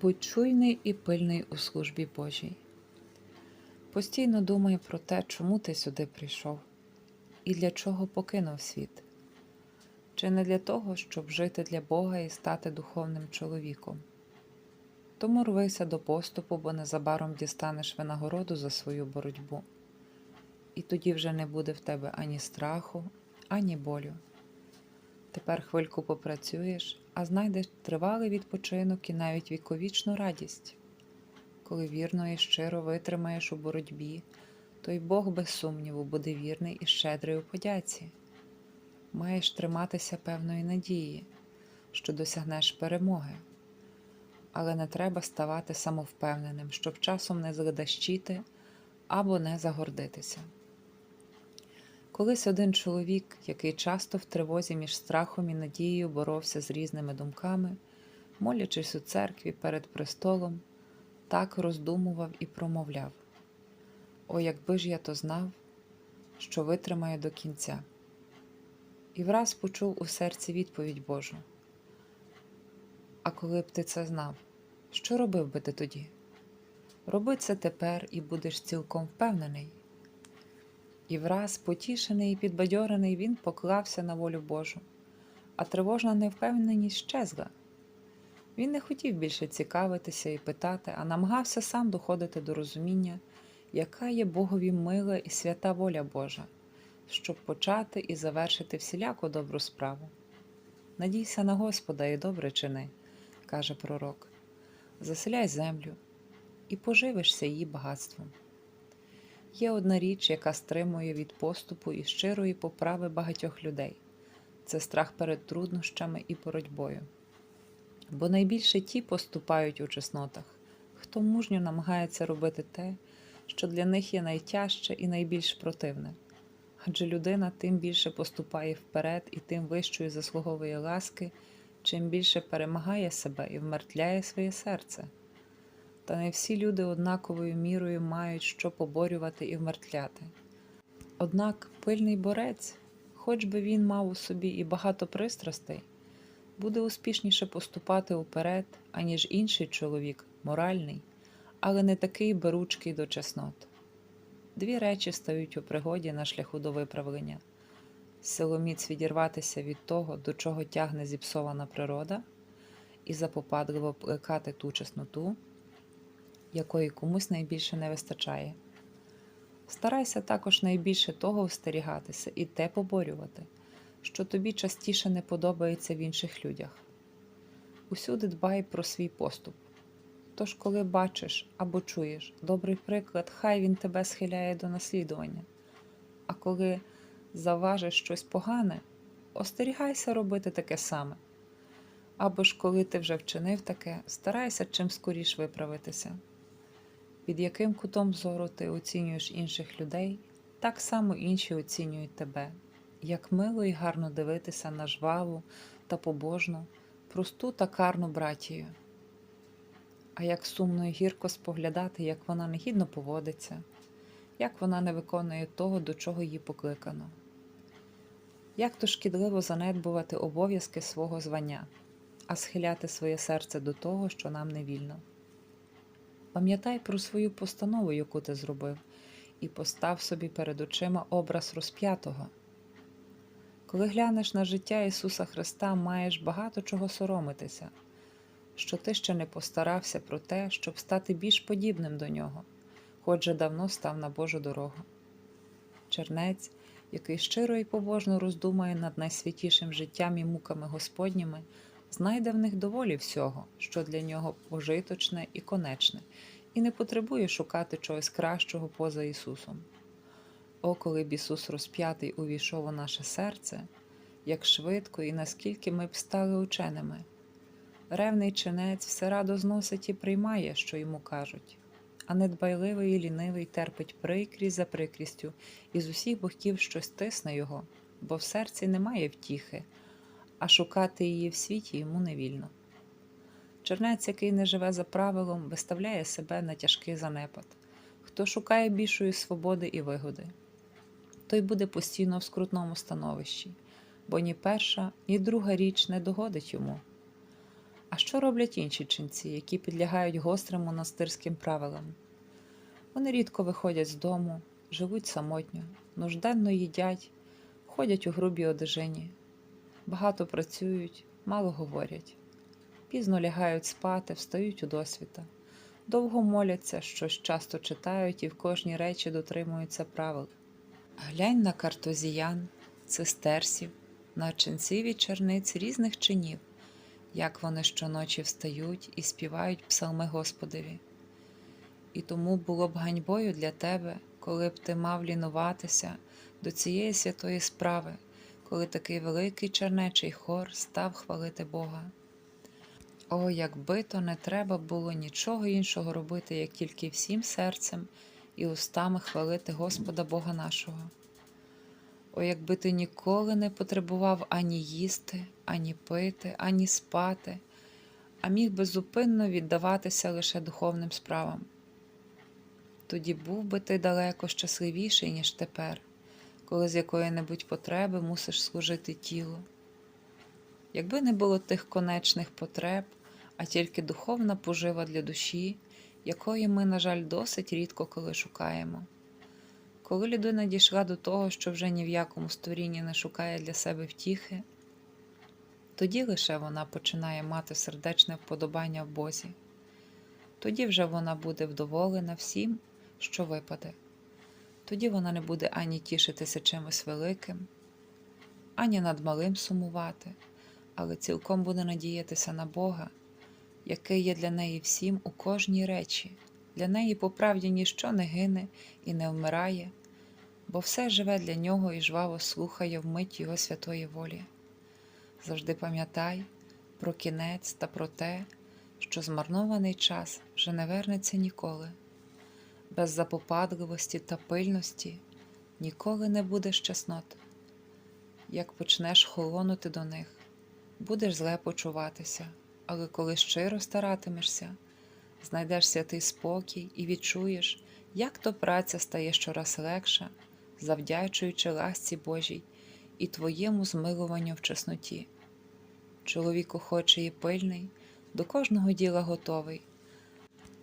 Будь чуйний і пильний у службі Божій. Постійно думай про те, чому ти сюди прийшов і для чого покинув світ. Чи не для того, щоб жити для Бога і стати духовним чоловіком? Тому рвися до поступу, бо незабаром дістанеш винагороду за свою боротьбу. І тоді вже не буде в тебе ані страху, ані болю. Тепер хвильку попрацюєш, а знайдеш тривалий відпочинок і навіть віковічну радість. Коли вірно і щиро витримаєш у боротьбі, то й Бог без сумніву буде вірний і щедрий у подяці. Маєш триматися певної надії, що досягнеш перемоги, але не треба ставати самовпевненим, щоб часом не зледащити або не загордитися. Колись один чоловік, який часто в тривозі між страхом і надією боровся з різними думками, молячись у церкві перед престолом, так роздумував і промовляв: О, якби ж я то знав, що витримаю до кінця. І враз почув у серці відповідь Божу. А коли б ти це знав, що робив би ти тоді? Роби це тепер і будеш цілком впевнений. І враз, потішений і підбадьорений, він поклався на волю Божу, а тривожна невпевненість щезла. Він не хотів більше цікавитися і питати, а намагався сам доходити до розуміння, яка є Богові мила і свята воля Божа, щоб почати і завершити всіляку добру справу. Надійся на Господа і добре чини, каже пророк, заселяй землю і поживишся її багатством. Є одна річ, яка стримує від поступу і щирої поправи багатьох людей це страх перед труднощами і боротьбою. Бо найбільше ті поступають у чеснотах, хто мужньо намагається робити те, що для них є найтяжче і найбільш противне. Адже людина тим більше поступає вперед і тим вищою заслуговує ласки, чим більше перемагає себе і вмертвляє своє серце. Та не всі люди однаковою мірою мають що поборювати і вмертвляти. Однак пильний борець, хоч би він мав у собі і багато пристрастей, буде успішніше поступати уперед, аніж інший чоловік, моральний, але не такий беручкий до чеснот. Дві речі стають у пригоді на шляху до виправлення силоміць відірватися від того, до чого тягне зіпсована природа, і запопадливо плекати ту чесноту, якої комусь найбільше не вистачає. Старайся також найбільше того остерігатися і те поборювати, що тобі частіше не подобається в інших людях. Усюди дбай про свій поступ. Тож, коли бачиш або чуєш добрий приклад, хай він тебе схиляє до наслідування. А коли заважиш щось погане, остерігайся робити таке саме. Або ж коли ти вже вчинив таке, старайся чим скоріш виправитися. Під яким кутом зору ти оцінюєш інших людей, так само інші оцінюють тебе, як мило і гарно дивитися на жваву та побожну, просту та карну братію. А як сумно і гірко споглядати, як вона негідно поводиться, як вона не виконує того, до чого її покликано. Як то шкідливо занедбувати обов'язки свого звання, а схиляти своє серце до того, що нам не вільно. Пам'ятай про свою постанову, яку ти зробив, і постав собі перед очима образ розп'ятого. Коли глянеш на життя Ісуса Христа, маєш багато чого соромитися, що ти ще не постарався про те, щоб стати більш подібним до нього, хоч же давно став на Божу дорогу. Чернець, який щиро і побожно роздумає над найсвятішим життям і муками Господніми, знайде в них доволі всього, що для нього пожиточне і конечне, і не потребує шукати чогось кращого поза Ісусом. О, коли б Ісус розп'ятий увійшов у наше серце, як швидко і наскільки ми б стали ученими. Ревний чинець все радо зносить і приймає, що йому кажуть, а недбайливий і лінивий терпить прикрість за прикрістю, і з усіх боків щось тисне його, бо в серці немає втіхи, а шукати її в світі йому не вільно. Чернець, який не живе за правилом, виставляє себе на тяжкий занепад. Хто шукає більшої свободи і вигоди, той буде постійно в скрутному становищі, бо ні перша, ні друга річ не догодить йому. А що роблять інші ченці, які підлягають гострим монастирським правилам? Вони рідко виходять з дому, живуть самотньо, нужденно їдять, ходять у грубій одежині, багато працюють, мало говорять, пізно лягають спати, встають у досвіта, довго моляться, щось часто читають і в кожній речі дотримуються правил. Глянь на картозіян, цистерсів, на ченців і черниць різних чинів, як вони щоночі встають і співають псалми Господеві. І тому було б ганьбою для тебе, коли б ти мав лінуватися до цієї святої справи, коли такий великий чернечий хор став хвалити Бога. О, якби то не треба було нічого іншого робити, як тільки всім серцем і устами хвалити Господа Бога нашого. О, якби ти ніколи не потребував ані їсти, ані пити, ані спати, а міг безупинно віддаватися лише духовним справам. Тоді був би ти далеко щасливіший, ніж тепер, коли з якої-небудь потреби мусиш служити тілу. Якби не було тих конечних потреб, а тільки духовна пожива для душі, якої ми, на жаль, досить рідко коли шукаємо. Коли людина дійшла до того, що вже ні в якому створінні не шукає для себе втіхи, тоді лише вона починає мати сердечне вподобання в Бозі. Тоді вже вона буде вдоволена всім, що випаде. Тоді вона не буде ані тішитися чимось великим, ані над малим сумувати, але цілком буде надіятися на Бога, який є для неї всім у кожній речі. Для неї по правді ніщо не гине і не вмирає, бо все живе для нього і жваво слухає вмить Його святої волі. Завжди пам'ятай про кінець та про те, що змарнований час вже не вернеться ніколи. Без запопадливості та пильності ніколи не будеш чеснот. Як почнеш холонути до них, будеш зле почуватися, але коли щиро старатимешся, знайдеш святий спокій і відчуєш, як то праця стає щораз легша, завдячуючи ласці Божій і твоєму змилуванню в чесноті. Чоловік охочий і пильний, до кожного діла готовий.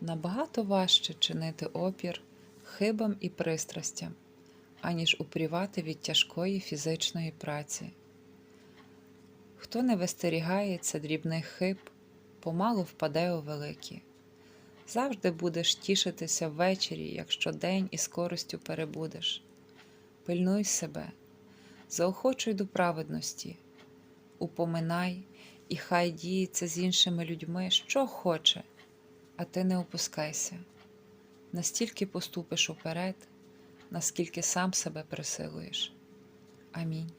Набагато важче чинити опір хибам і пристрастям, аніж упрівати від тяжкої фізичної праці. Хто не вистерігається дрібних хиб, помалу впаде у великі. Завжди будеш тішитися ввечері, якщо день із користю перебудеш. Пильнуй себе, заохочуй до праведності, упоминай, і хай діється з іншими людьми, що хоче, а ти не опускайся. Настільки поступиш уперед, наскільки сам себе присилуєш. Амінь.